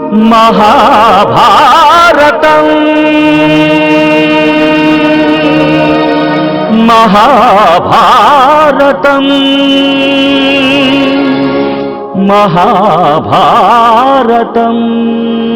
మహాభారతం. మహాభారతం. మహాభారతం.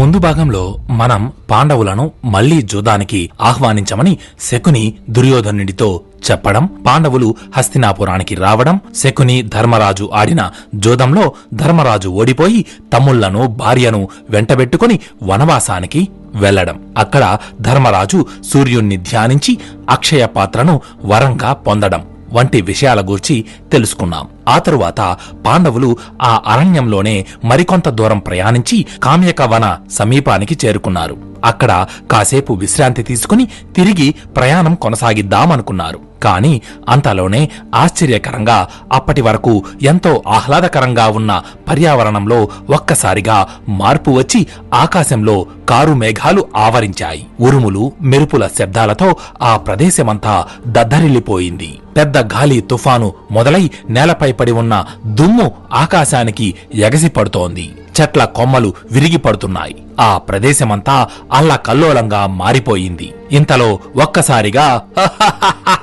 ముందు భాగంలో మనం పాండవులను మళ్ళీ జూదానికి ఆహ్వానించమని శకుని దుర్యోధనుడితో చెప్పడం పాండవులు హస్తినాపురానికి రావడం శకుని ధర్మరాజు ఆడిన జోదంలో ధర్మరాజు ఓడిపోయి తమ్ముళ్ళను భార్యను వెంటబెట్టుకుని వనవాసానికి వెళ్ళడం అక్కడ ధర్మరాజు సూర్యుణ్ణి ధ్యానించి అక్షయ పాత్రను వరంగా పొందడం. వంటి విషయాల గూర్చి తెలుసుకున్నాం. ఆ తరువాత పాండవులు ఆ అరణ్యంలోనే మరికొంత దూరం ప్రయాణించి కామ్యక వన సమీపానికి చేరుకున్నారు. అక్కడ కాసేపు విశ్రాంతి తీసుకుని తిరిగి ప్రయాణం కొనసాగిద్దామనుకున్నారు. కాని అంతలోనే ఆశ్చర్యకరంగా అప్పటి వరకు ఎంతో ఆహ్లాదకరంగా ఉన్న పర్యావరణంలో ఒక్కసారిగా మార్పు వచ్చి ఆకాశంలో కారు మేఘాలు ఆవరించాయి. ఉరుములు మెరుపుల శబ్దాలతో ఆ ప్రదేశమంతా దద్దరిల్లిపోయింది. పెద్ద గాలి తుఫాను మొదలై నేలపై పడి ఉన్న దుమ్ము ఆకాశానికి ఎగసి పడుతోంది చెట్ల కొమ్మలు విరిగి పడుతున్నాయి ఆ ప్రదేశమంతా అల్లకల్లోలంగా మారిపోయింది. ఇంతలో ఒక్కసారిగా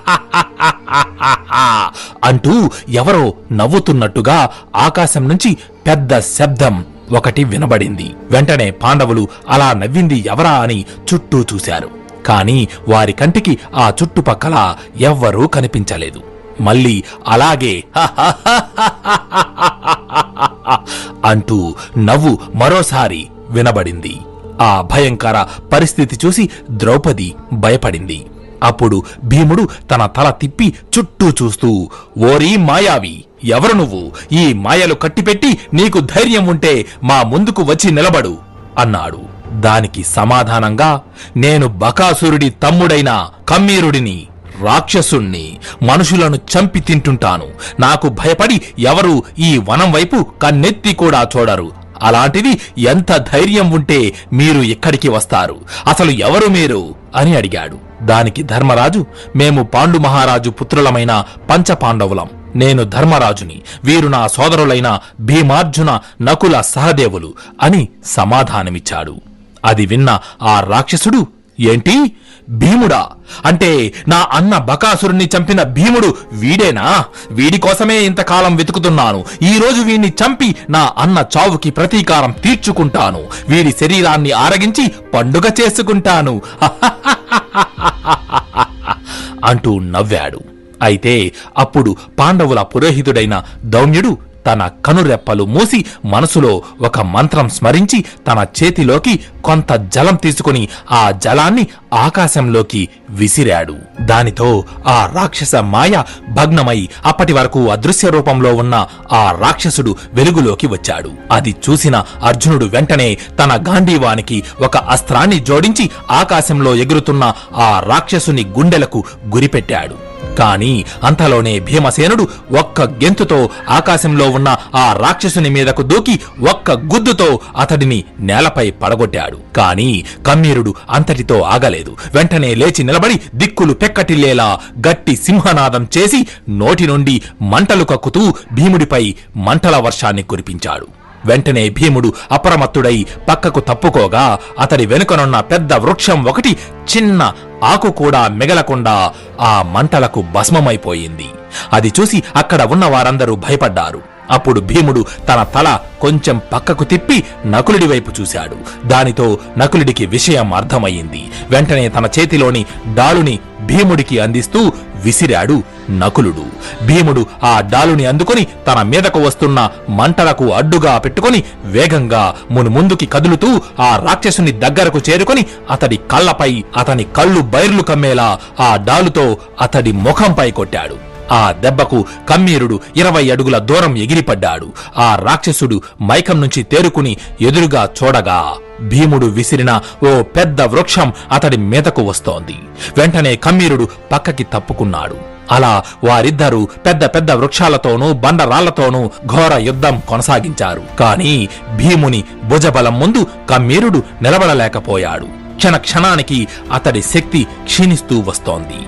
అంటూ ఎవరో నవ్వుతున్నట్టుగా ఆకాశం నుంచి పెద్ద శబ్దం ఒకటి వినబడింది. వెంటనే పాండవులు అలా నవ్వింది ఎవరా అని చుట్టూ చూశారు. కాని వారి కంటికి ఆ చుట్టుపక్కల ఎవ్వరూ కనిపించలేదు. మళ్ళీ అలాగే అంటూ నవ్వు మరోసారి వినబడింది. ఆ భయంకర పరిస్థితి చూసి ద్రౌపది భయపడింది. అప్పుడు భీముడు తన తల తిప్పి చుట్టూ చూస్తూ ఓరీ మాయావి ఎవరు నువ్వు? ఈ మాయలు కట్టిపెట్టి నీకు ధైర్యం ఉంటే మా ముందుకు వచ్చి నిలబడు అన్నాడు. దానికి సమాధానంగా నేను బకాసురుడి తమ్ముడైన కమ్మీరుడిని రాక్షసుణ్ణి మనుషులను చంపి తింటుంటాను. నాకు భయపడి ఎవరు ఈ వనం వైపు కన్నెత్తి కూడా చూడరు. అలాంటిది ఎంత ధైర్యం ఉంటే మీరు ఇక్కడికి వస్తారు. అసలు ఎవరు మీరు? అని అడిగాడు. దానికి ధర్మరాజు మేము పాండు మహారాజు పుత్రులమైన పంచపాండవులం నేను ధర్మరాజుని వీరు నా సోదరులైన భీమార్జున నకుల సహదేవులు అని సమాధానమిచ్చాడు. అది విన్న ఆ రాక్షసుడు ఏంటి? భీముడా? అంటే నా అన్న బకాసురుణ్ణి చంపిన భీముడు వీడేనా? వీడి కోసమే ఇంతకాలం వెతుకుతున్నాను. ఈ రోజు వీణ్ణి చంపి నా అన్న చావుకి ప్రతీకారం తీర్చుకుంటాను. వీడి శరీరాన్ని ఆరగించి పండుగ చేసుకుంటాను. అంటూ నవ్వాడు. అయితే అప్పుడు పాండవుల పురోహితుడైన దౌమ్యుడు తన కనురెప్పలు మూసి మనసులో ఒక మంత్రం స్మరించి తన చేతిలోకి కొంత జలం తీసుకుని ఆ జలాన్ని ఆకాశంలోకి విసిరాడు. దానితో ఆ రాక్షస మాయ భగ్నమై అప్పటి వరకు అదృశ్య రూపంలో ఉన్న ఆ రాక్షసుడు వెలుగులోకి వచ్చాడు. అది చూసిన అర్జునుడు వెంటనే తన గాంధీవానికి ఒక అస్త్రాన్ని జోడించి ఆకాశంలో ఎగురుతున్న ఆ రాక్షసుని గుండెలకు గురిపెట్టాడు. కాని అంతలోనే భీమసేనుడు ఒక్క గెంతుతో ఆకాశంలో ఉన్న ఆ రాక్షసుని మీదకు దూకి ఒక్క గుద్దుతో అతడిని నేలపై పడగొట్టాడు. కాని కమ్మీరుడు అంతటితో ఆగలేదు. వెంటనే లేచి నిలబడి దిక్కులు పెక్కటిల్లేలా గట్టి సింహనాదం చేసి నోటి నుండి మంటలు కక్కుతూ భీముడిపై మంటల వర్షాన్ని కురిపించాడు. వెంటనే భీముడు అప్రమత్తుడై పక్కకు తప్పుకోగా అతడి వెనుకనున్న పెద్ద వృక్షం ఒకటి చిన్న ఆకు కూడా మిగలకుండా ఆ మంటలకు భస్మమైపోయింది. అది చూసి అక్కడ ఉన్న వారందరూ భయపడ్డారు. అప్పుడు భీముడు తన తల కొంచెం పక్కకు తిప్పి నకులుడి వైపు చూశాడు. దానితో నకులుడికి విషయం అర్థమయ్యింది. వెంటనే తన చేతిలోని డాలుని భీముడికి అందిస్తూ విసిరాడు. నకులుడు. భీముడు ఆ డాలుని అందుకుని తన మీదకు వస్తున్న మంటలకు అడ్డుగా పెట్టుకుని వేగంగా మును ముందుకి కదులుతూ ఆ రాక్షసుని దగ్గరకు చేరుకుని అతడి కళ్ళపై అతని కళ్ళు బైర్లు కమ్మేలా ఆ డాలుతో అతడి ముఖంపై కొట్టాడు. ఆ దెబ్బకు కమ్మీరుడు ఇరవై అడుగుల దూరం ఎగిరిపడ్డాడు. ఆ రాక్షసుడు మైకం నుంచి తేరుకుని ఎదురుగా చూడగా భీముడు విసిరిన ఓ పెద్ద వృక్షం అతడి మీదకు వస్తోంది. వెంటనే కమ్మీరుడు పక్కకి తప్పుకున్నాడు. అలా వారిద్దరూ పెద్ద పెద్ద వృక్షాలతోనూ బండరాళ్ళతోనూ ఘోర యుద్ధం కొనసాగించారు. కాని భీముని భుజబలం ముందు కమ్మీరుడు నిలబడలేకపోయాడు. క్షణ క్షణానికి అతడి శక్తి క్షీణిస్తూ వస్తోంది.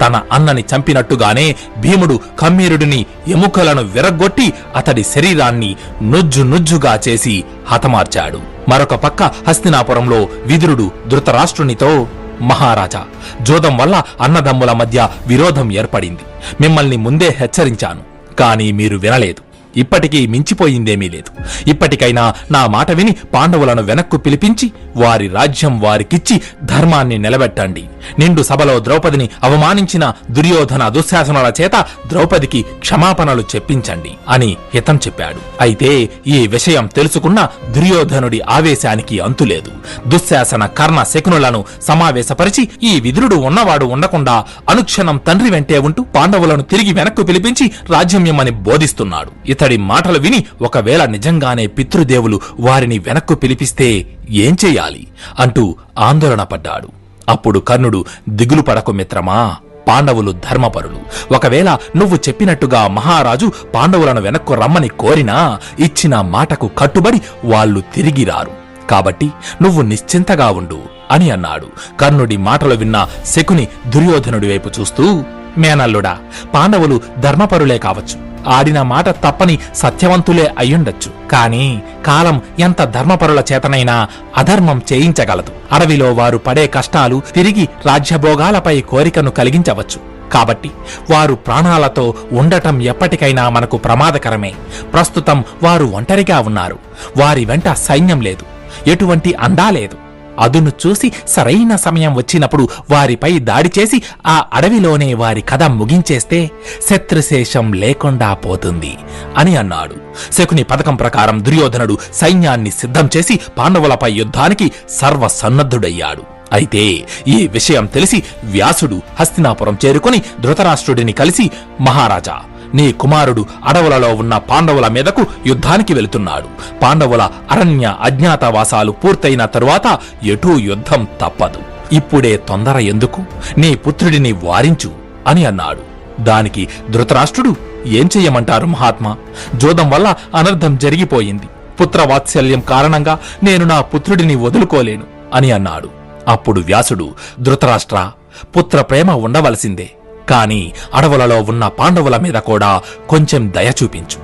తన అన్నని చంపినట్టుగానే భీముడు కమ్మీరుడిని ఎముకలను విరగ్గొట్టి అతడి శరీరాన్ని నుజ్జు నుజ్జుగా చేసి హతమార్చాడు. మరొక పక్క హస్తినాపురంలో విదురుడు ధృతరాష్ట్రునితో మహారాజా జోదం వల్ల అన్నదమ్ముల మధ్య విరోధం ఏర్పడింది. మిమ్మల్ని ముందే హెచ్చరించాను కానీ మీరు వినలేదు. ఇప్పటికీ మించిపోయిందేమీ లేదు. ఇప్పటికైనా నా మాట విని పాండవులను వెనక్కు పిలిపించి వారి రాజ్యం వారికిచ్చి ధర్మాన్ని నిలబెట్టండి. నిండు సభలో ద్రౌపదిని అవమానించిన దుర్యోధన దుశ్శాసనాల చేత ద్రౌపదికి క్షమాపణలు చెప్పించండి అని హితం చెప్పాడు. అయితే ఈ విషయం తెలుసుకున్న దుర్యోధనుడి ఆవేశానికి అంతులేదు దుశ్శాసన కర్ణ శకునులను సమావేశపరిచి ఈ విదురుడు ఉన్నవాడు ఉండకుండా అనుక్షణం తండ్రి వెంటే ఉంటూ పాండవులను తిరిగి వెనక్కు పిలిపించి రాజ్యమ్యమని బోధిస్తున్నాడు. ఇతడి మాటలు విని ఒకవేళ నిజంగానే పితృదేవులు వారిని వెనక్కు పిలిపిస్తే ఏం చెయ్యాలి అంటూ ఆందోళన పడ్డాడు. అప్పుడు కర్ణుడు దిగులు పడకు మిత్రమా పాండవులు ధర్మపరులు. ఒకవేళ నువ్వు చెప్పినట్టుగా మహారాజు పాండవులను వెనక్కు రమ్మని కోరినా ఇచ్చిన మాటకు కట్టుబడి వాళ్ళు తిరిగి రారు. కాబట్టి నువ్వు నిశ్చింతగా ఉండు అని అన్నాడు. కర్ణుడి మాటలు విన్న శకుని దుర్యోధనుడి వైపు చూస్తూ మేనల్లుడా పాండవులు ధర్మపరులే కావచ్చు. ఆడిన మాట తప్పని సత్యవంతులే అయ్యుండొచ్చు. కాని కాలం ఎంత ధర్మపరుల చేతనైనా అధర్మం చేయించగలదు. అడవిలో వారు పడే కష్టాలు తిరిగి రాజ్యభోగాలపై కోరికను కలిగించవచ్చు. కాబట్టి వారు ప్రాణాలతో ఉండటం ఎప్పటికైనా మనకు ప్రమాదకరమే. ప్రస్తుతం వారు ఒంటరిగా ఉన్నారు. వారి వెంట సైన్యం లేదు. ఎటువంటి అందా లేదు. అదును చూసి సరైన సమయం వచ్చినప్పుడు వారిపై దాడి చేసి ఆ అడవిలోనే వారి కథ ముగించేస్తే శత్రుశేషం లేకుండా పోతుంది అని అన్నాడు. శకుని పథకం ప్రకారం దుర్యోధనుడు సైన్యాన్ని సిద్ధం చేసి పాండవులపై యుద్ధానికి సర్వసన్నద్ధుడయ్యాడు. అయితే ఈ విషయం తెలిసి వ్యాసుడు హస్తినాపురం చేరుకుని ధృతరాష్ట్రుడిని కలిసి మహారాజా నీ కుమారుడు అడవులలో ఉన్న పాండవుల మీదకు యుద్ధానికి వెళుతున్నాడు. పాండవుల అరణ్య అజ్ఞాతవాసాలు పూర్తయిన తరువాత ఎటూ యుద్ధం తప్పదు. ఇప్పుడే తొందర ఎందుకు? నీ పుత్రుడిని వారించు అని అన్నాడు. దానికి ధృతరాష్ట్రుడు ఏం చెయ్యమంటారు మహాత్మా? జోదం వల్ల అనర్థం జరిగిపోయింది. పుత్రవాత్సల్యం కారణంగా నేను నా పుత్రుడిని వదులుకోలేను అని అన్నాడు. అప్పుడు వ్యాసుడు ధృతరాష్ట్ర పుత్ర ప్రేమ ఉండవలసిందే. కాని అడవులలో ఉన్న పాండవుల మీద కూడా కొంచెం దయ చూపించు.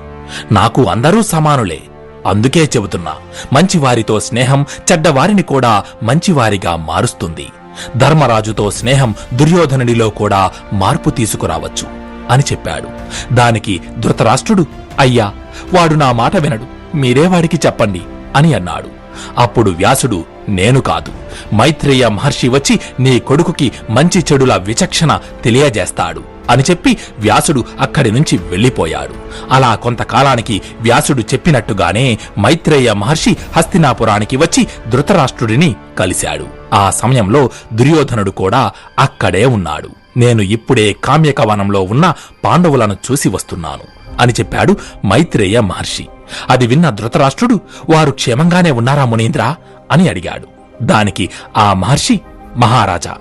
నాకు అందరూ సమానులే. అందుకే చెబుతున్నా మంచివారితో స్నేహం చెడ్డవారిని కూడా మంచివారిగా మారుస్తుంది. ధర్మరాజుతో స్నేహం దుర్యోధనుడిలో కూడా మార్పు తీసుకురావచ్చు అని చెప్పాడు. దానికి ధృతరాష్ట్రుడు అయ్యా వాడు నా మాట వినడు. మీరే వాడికి చెప్పండి అని అన్నాడు. అప్పుడు వ్యాసుడు నేను కాదు. మైత్రేయ మహర్షి వచ్చి నీ కొడుకుకి మంచి చెడుల విచక్షణ తెలియజేస్తాడు అని చెప్పి వ్యాసుడు అక్కడి నుంచి వెళ్ళిపోయాడు. అలా కొంతకాలానికి వ్యాసుడు చెప్పినట్టుగానే మైత్రేయ మహర్షి హస్తినాపురానికి వచ్చి ధృతరాష్ట్రుడిని కలిశాడు. ఆ సమయంలో దుర్యోధనుడు కూడా అక్కడే ఉన్నాడు. నేను ఇప్పుడే కామ్యకవనంలో ఉన్న పాండవులను చూసి వస్తున్నాను అని చెప్పాడు మైత్రేయ మహర్షి. అది విన్న ధృతరాష్ట్రుడు వారు క్షేమంగానే ఉన్నారా మునీంద్ర? అని అడిగాడు. దానికి ఆ మహర్షి మహారాజా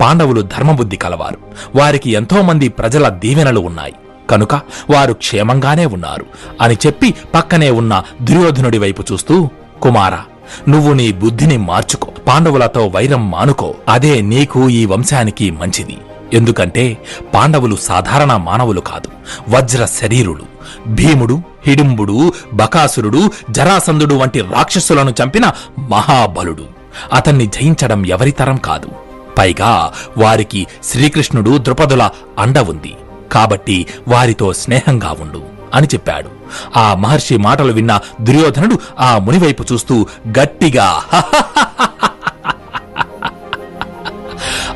పాండవులు ధర్మబుద్ధి కలవారు. వారికి ఎంతోమంది ప్రజల దీవెనలు ఉన్నాయి. కనుక వారు క్షేమంగానే ఉన్నారు అని చెప్పి పక్కనే ఉన్న దుర్యోధనుడి వైపు చూస్తూ కుమారా నువ్వు నీ బుద్ధిని మార్చుకో. పాండవులతో వైరం మానుకో. అదే నీకు ఈ వంశానికి మంచిది. ఎందుకంటే పాండవులు సాధారణ మానవులు కాదు. వజ్ర శరీరులు. భీముడు హిడింబుడు బకాసురుడు జరాసంధుడు వంటి రాక్షసులను చంపిన మహాబలుడు అతన్ని జయించడం ఎవరితరం కాదు పైగా వారికి శ్రీకృష్ణుడు ద్రుపదుల అండ ఉంది కాబట్టి వారితో స్నేహంగా ఉండు అని చెప్పాడు ఆ మహర్షి మాటలు విన్న దుర్యోధనుడు ఆ మునివైపు చూస్తూ గట్టిగా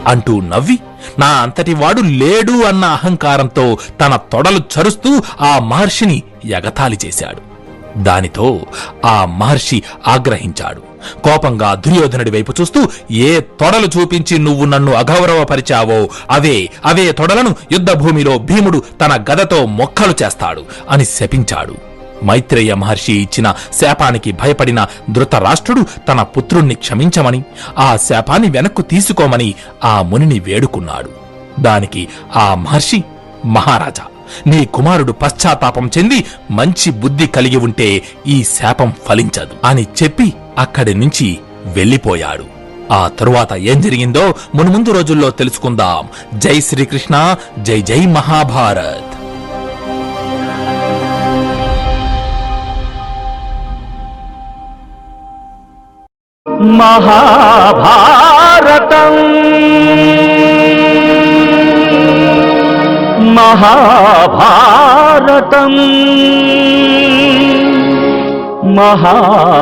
అంటూ నవ్వి నా అంతటి వాడు లేడు అన్న అహంకారంతో తన తొడలు చరుస్తూ ఆ మహర్షిని ఎగతాళి చేశాడు. దానితో ఆ మహర్షి ఆగ్రహించాడు. కోపంగా దుర్యోధనుడి వైపు చూస్తూ ఏ తొడలు చూపించి నువ్వు నన్ను అగౌరవపరిచావో అవే అవే తొడలను యుద్ధభూమిలో భీముడు తన గదతో మొక్కలు చేస్తాడు అని శపించాడు. మైత్రేయ మహర్షి ఇచ్చిన శాపానికి భయపడిన ధృతరాష్ట్రుడు తన పుత్రుణ్ణి క్షమించమని ఆ శాపాన్ని వెనక్కు తీసుకోమని ఆ మునిని వేడుకున్నాడు. దానికి ఆ మహర్షి మహారాజా నీ కుమారుడు పశ్చాత్తాపం చెంది మంచి బుద్ధి కలిగి ఉంటే ఈ శాపం ఫలించదు అని చెప్పి అక్కడి నుంచి వెళ్ళిపోయాడు. ఆ తరువాత ఏం జరిగిందో మున్ముందు రోజుల్లో తెలుసుకుందాం. జై శ్రీకృష్ణ జై జై మహాభారత్. మహాభారతం. మహాభారతం. మహాభారతం.